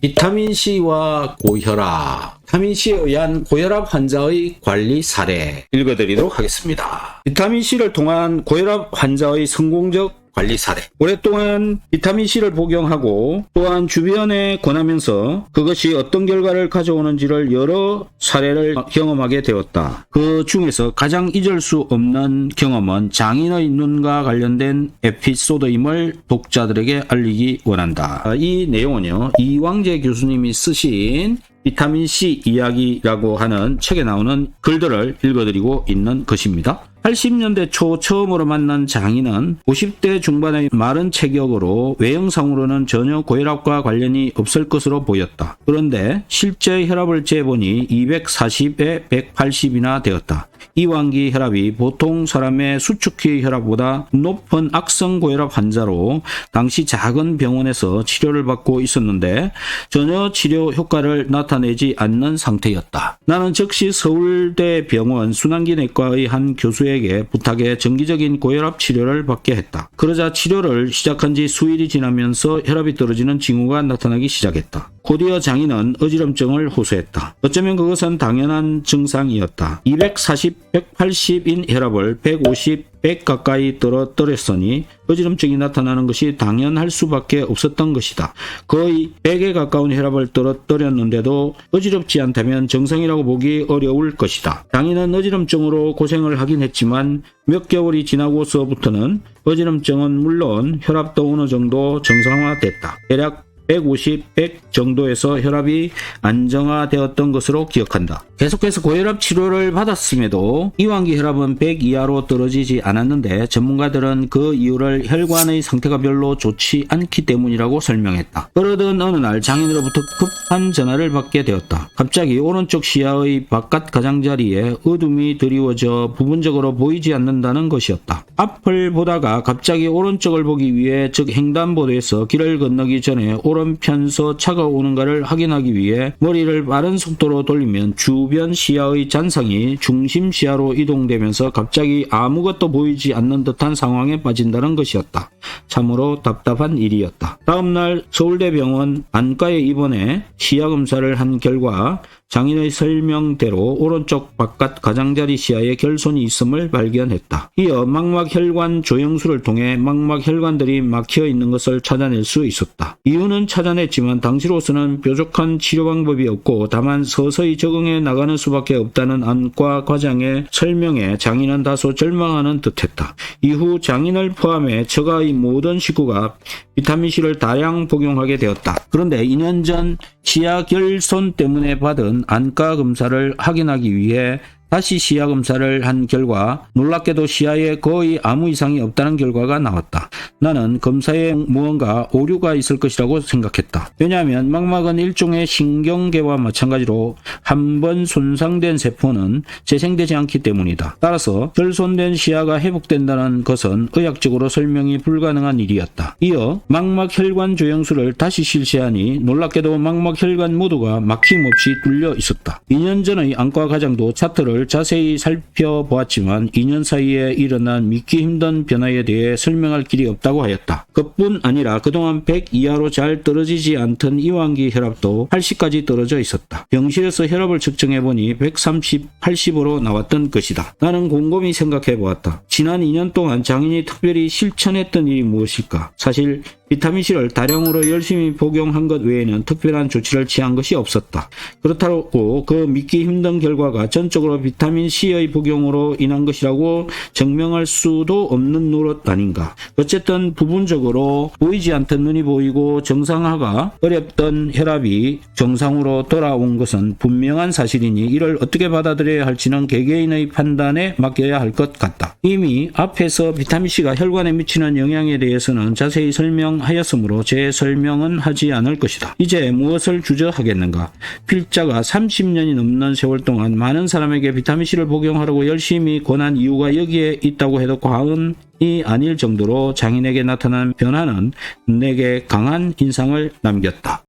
비타민C와 고혈압. 비타민C에 의한 고혈압 환자의 관리 사례 읽어드리도록 하겠습니다. 비타민C를 통한 고혈압 환자의 성공적 관리 사례. 오랫동안 비타민C를 복용하고 또한 주변에 권하면서 그것이 어떤 결과를 가져오는지를 여러 사례를 경험하게 되었다. 그 중에서 가장 잊을 수 없는 경험은 장인의 눈과 관련된 에피소드임을 독자들에게 알리기 원한다. 이 내용은요, 이왕재 교수님이 쓰신 비타민C 이야기라고 하는 책에 나오는 글들을 읽어드리고 있는 것입니다. 80년대 초 처음으로 만난 장인은 50대 중반의 마른 체격으로 외형상으로는 전혀 고혈압과 관련이 없을 것으로 보였다. 그런데 실제 혈압을 재보니 240에 180이나 되었다. 이완기 혈압이 보통 사람의 수축기 혈압보다 높은 악성 고혈압 환자로 당시 작은 병원에서 치료를 받고 있었는데 전혀 치료 효과를 나타내지 않는 상태였다. 나는 즉시 서울대 병원 순환기내과의 한 교수 에게 부탁해 정기적인 고혈압 치료를 받게 했다. 그러자 치료를 시작한 지 수일이 지나면서 혈압이 떨어지는 징후가 나타나기 시작했다. 곧이어 장인은 어지럼증을 호소했다. 어쩌면 그것은 당연한 증상이었다. 240, 180인 혈압을 150, 100 가까이 떨어뜨렸으니 어지럼증이 나타나는 것이 당연할 수밖에 없었던 것이다. 거의 100에 가까운 혈압을 떨어뜨렸는데도 어지럽지 않다면 정상이라고 보기 어려울 것이다. 장인은 어지럼증으로 고생을 하긴 했지만 몇 개월이 지나고서부터는 어지럼증은 물론 혈압도 어느 정도 정상화됐다. 대략 150, 100 정도에서 혈압이 안정화되었던 것으로 기억한다. 계속해서 고혈압 치료를 받았음에도 이완기 혈압은 100 이하로 떨어지지 않았는데 전문가들은 그 이유를 혈관의 상태가 별로 좋지 않기 때문이라고 설명했다. 그러던 어느 날 장인으로부터 급한 전화를 받게 되었다. 갑자기 오른쪽 시야의 바깥 가장자리에 어둠이 드리워져 부분적으로 보이지 않는다는 것이었다. 앞을 보다가 갑자기 오른쪽을 보기 위해 즉 횡단보도에서 길을 건너기 전에 오른 편서 차가 오는가를 확인하기 위해 머리를 빠른 속도로 돌리면 주변 시야의 잔상이 중심 시야로 이동되면서 갑자기 아무것도 보이지 않는 듯한 상황에 빠진다는 것이었다. 참으로 답답한 일이었다. 다음날 서울대병원 안과에 입원해 시야 검사를 한 결과 장인의 설명대로 오른쪽 바깥 가장자리 시야에 결손이 있음을 발견했다. 이어 망막혈관 조영술을 통해 망막혈관들이 막혀 있는 것을 찾아낼 수 있었다. 이유는 찾아냈지만 당시로서는 뾰족한 치료 방법이 없고 다만 서서히 적응해 나가는 수밖에 없다는 안과 과장의 설명에 장인은 다소 절망하는 듯했다. 이후 장인을 포함해 처가의 모든 식구가 비타민C를 다량 복용하게 되었다. 그런데 2년 전 시야 결손 때문에 받은 안과 검사를 확인하기 위해 다시 시야 검사를 한 결과 놀랍게도 시야에 거의 아무 이상이 없다는 결과가 나왔다. 나는 검사에 무언가 오류가 있을 것이라고 생각했다. 왜냐하면 망막은 일종의 신경계와 마찬가지로 한 번 손상된 세포는 재생되지 않기 때문이다. 따라서 결손된 시야가 회복된다는 것은 의학적으로 설명이 불가능한 일이었다. 이어 망막 혈관 조영술을 다시 실시하니 놀랍게도 망막 혈관 모두가 막힘없이 뚫려 있었다. 2년 전의 안과 과장도 차트를 자세히 살펴보았지만 2년 사이에 일어난 믿기 힘든 변화에 대해 설명할 길이 없다고 하였다. 그뿐 아니라 그동안 100 이하로 잘 떨어지지 않던 이완기 혈압도 80까지 떨어져 있었다. 병실에서 혈압을 측정해보니 130, 80으로 나왔던 것이다. 나는 곰곰이 생각해보았다. 지난 2년 동안 장인이 특별히 실천했던 일이 무엇일까? 사실 비타민C를 다량으로 열심히 복용한 것 외에는 특별한 조치를 취한 것이 없었다. 그렇다고 그 믿기 힘든 결과가 전적으로 비타민C의 복용으로 인한 것이라고 증명할 수도 없는 노릇 아닌가. 어쨌든 부분적으로 보이지 않던 눈이 보이고 정상화가 어렵던 혈압이 정상으로 돌아온 것은 분명한 사실이니 이를 어떻게 받아들여야 할지는 개개인의 판단에 맡겨야 할 것 같다. 이미 앞에서 비타민C가 혈관에 미치는 영향에 대해서는 자세히 설명 하였으므로 제 설명은 하지 않을 것이다. 이제 무엇을 주저하겠는가? 필자가 30년이 넘는 세월 동안 많은 사람에게 비타민C를 복용하라고 열심히 권한 이유가 여기에 있다고 해도 과언 이 아닐 정도로 장인에게 나타난 변화는 내게 강한 인상을 남겼다.